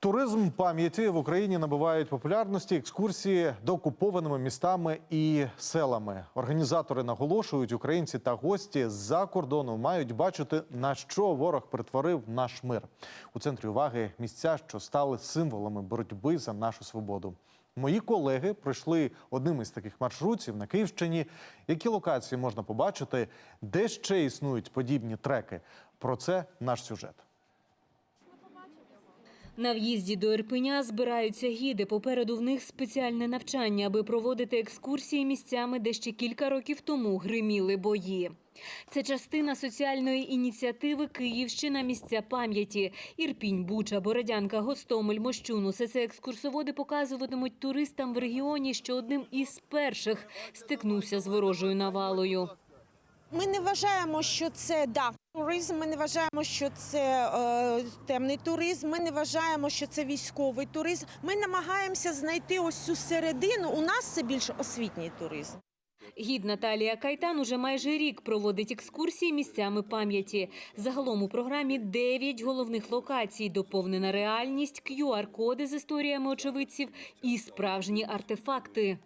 Туризм пам'яті в Україні набувають популярності екскурсії до окупованими містами і селами. Організатори наголошують, українці та гості з-за кордону мають бачити, на що ворог перетворив наш мир. У центрі уваги місця, що стали символами боротьби за нашу свободу. Мої колеги пройшли одним із таких маршрутів на Київщині. Які локації можна побачити, де ще існують подібні треки? Про це наш сюжет. На в'їзді до Ірпеня збираються гіди. Попереду в них спеціальне навчання, аби проводити екскурсії місцями, де ще кілька років тому гриміли бої. Це частина соціальної ініціативи Київщина місця пам'яті. Ірпінь, Буча, Бородянка, Гостомель, Мощун. Усе це екскурсоводи показуватимуть туристам в регіоні, що одним із перших стикнувся з ворожою навалою. Ми не вважаємо, що це да, туризм. Ми не вважаємо, що це е, темний туризм. Ми не вважаємо, що це військовий туризм. Ми намагаємося знайти ось цю середину. У нас це більше освітній туризм. Гід Наталія Кайтан уже майже рік проводить екскурсії місцями пам'яті. Загалом у програмі 9 головних локацій, доповнена реальність, QR-коди з історіями очевидців і справжні артефакти.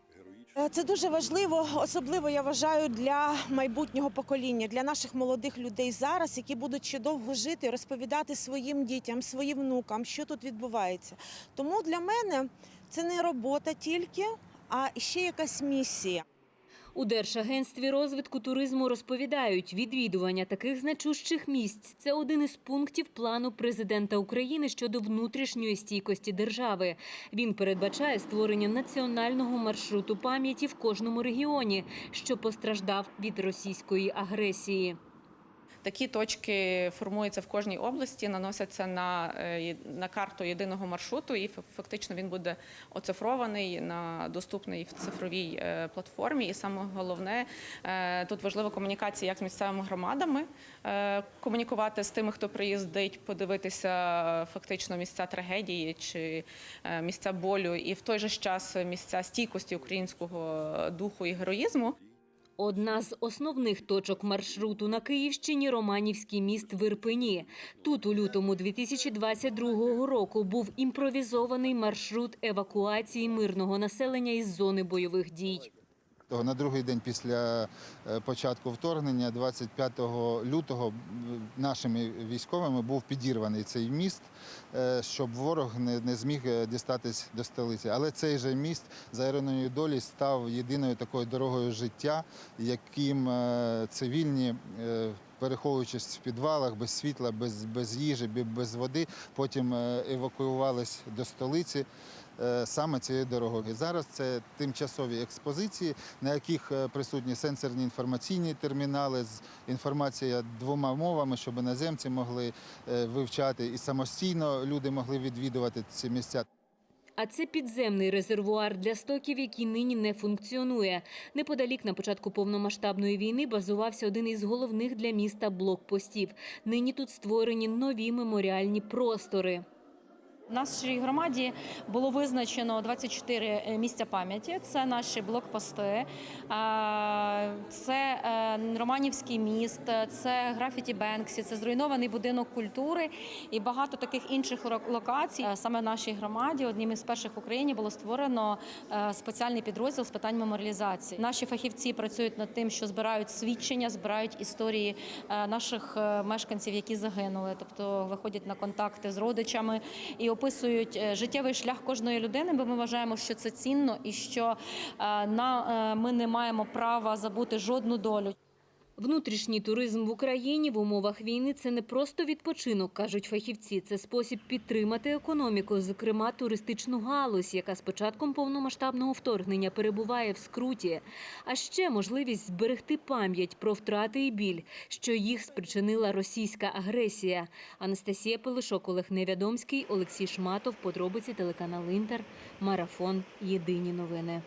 Е, Це дуже важливо, особливо я вважаю для майбутнього покоління, для наших молодих людей зараз, які будуть ще довго жити, розповідати своїм дітям, своїм внукам, що тут відбувається. Тому для мене це не робота тільки, а ще якась місія. У Держагентстві розвитку туризму розповідають, відвідування таких значущих місць це один із пунктів плану президента України щодо внутрішньої стійкості держави. Він передбачає створення національного маршруту пам'яті в кожному регіоні, що постраждав від російської агресії. Такі точки формуються в кожній області, наносяться на, е, на карту єдиного маршруту, і фак- фактично він буде оцифрований на доступній в цифровій е, платформі. І саме головне е, тут важлива комунікація як з місцевими громадами, комунікувати з тими, хто приїздить, подивитися фактично місця трагедії чи місця болю, і в той же час місця стійкості українського духу і героїзму. Одна з основних точок маршруту на Київщині Романівський міст в Ірпені. Тут у лютому 2022 року був імпровізований маршрут евакуації мирного населення із зони бойових дій. Того На другий день після е, початку вторгнення, 25 лютого, нашими військовими був підірваний цей міст, е, щоб ворог не, не зміг е, дістатись до столиці. Але цей же міст за іроною долі став єдиною такою дорогою життя, яким цивільні. Переховуючись в підвалах без світла, без, без їжі, без води, потім е, евакуювались до столиці е, саме цією дорогою. І зараз це тимчасові експозиції, на яких е, присутні сенсорні інформаційні термінали з інформацією двома мовами, щоб іноземці могли вивчати і самостійно люди могли відвідувати ці місця. А це підземний резервуар для стоків, який нині не функціонує. Неподалік на початку повномасштабної війни базувався один із головних для міста блокпостів. Нині тут створені нові меморіальні простори. Нашій громаді було визначено 24 місця пам'яті. Це наші блокпости, це е, Романівський міст, це графіті Бенксі, це зруйнований будинок культури і багато таких інших ло- локацій. Е, Саме в нашій громаді, одним із перших в Україні, було створено е, спеціальний підрозділ з питань меморіалізації. Наші фахівці працюють над тим, що збирають свідчення, збирають історії е, наших е, мешканців, які загинули, тобто виходять на контакти з родичами і описують е, життєвий шлях кожної людини, бо ми вважаємо, що це цінно і що е, на е, ми не маємо права забути жодну долю. Внутрішній туризм в Україні в умовах війни це не просто відпочинок, кажуть фахівці. Це спосіб підтримати економіку, зокрема туристичну галузь, яка з початком повномасштабного вторгнення перебуває в скруті. А ще можливість зберегти пам'ять про втрати і біль, що їх спричинила російська агресія. Анастасія Пилишок, Олег Невядомський, Олексій Шматов. Подробиці телеканал Інтер. Марафон. Єдині новини.